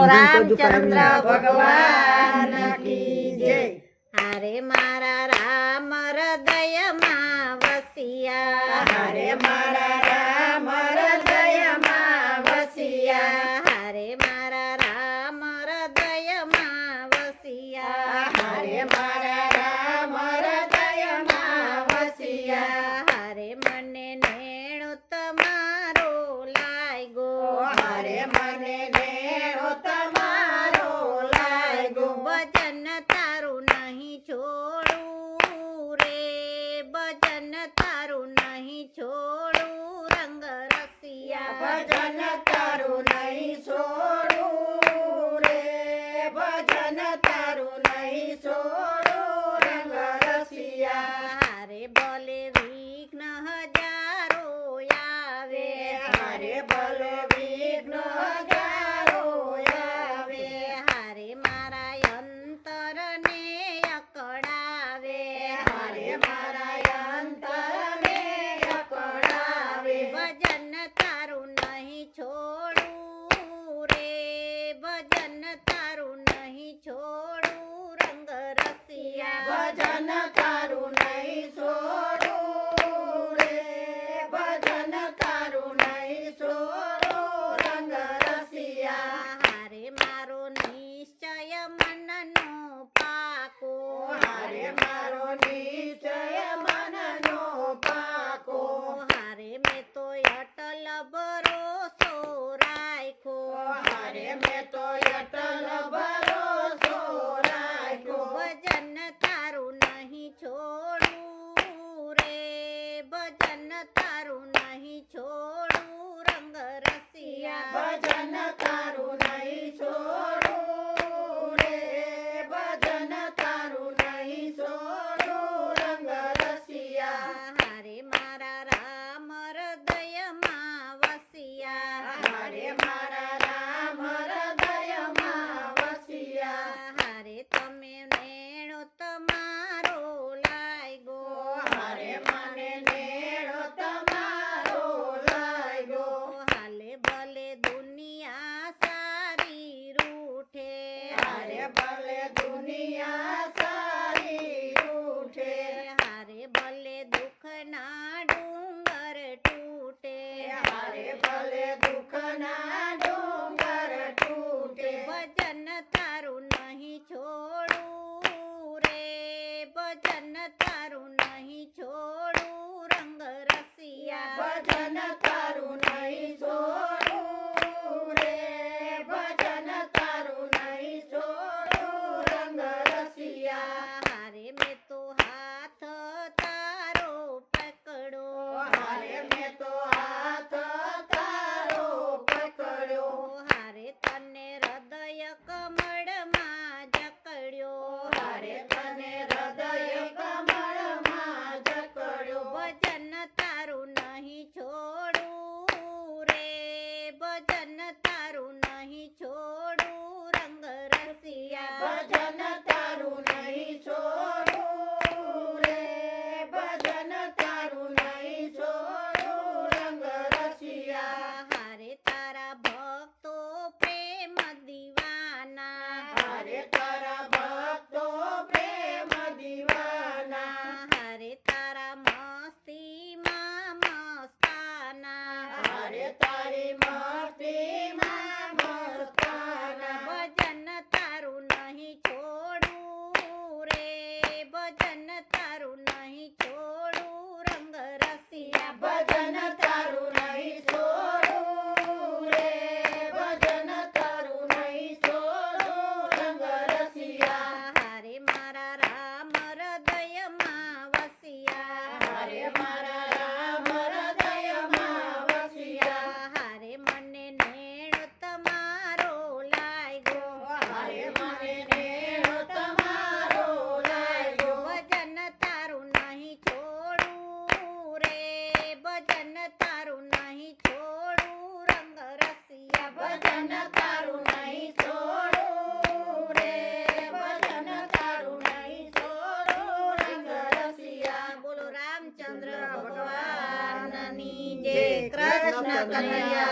રામચંદ્ર ભગવાન કી જય હરે મારા રામ હૃદયમાં વસિયા હરે મારા રામ હૃદયમાં વસિયા હરે મારા રામ હૃદયમાં વસિયા હરે મારા રામ હૃદયમાં વસિયા હરે મને નેણું તમારો લાગ્યો હરે મને તારું નહીં છોડું રંગ રસિયા ભજન તારું નહીં છોડું રે. ભજન તારું નહીં છોડું રંગ રસિયા. હારે બોલે વિઘ્ન હજારો આવે. હારે બોલે વિઘ્ન હજારો તારું નહીં છોડું રંગ રસિયા. ભજન તારું નહીં છોડું રે ભજન તારું નહીં છોડું. મારે મેં તો અટલ તારું નહીં છોડું રે ભજન તારું છોડું રંગ રસિયા ભજન તારું નહીં છોડું રે ભજન તારું નહીં છોડું રંગ રસિયા. હારે મેં તો હાથ તારો પકડો. અરે મેં તો Jai Krishna Kanaya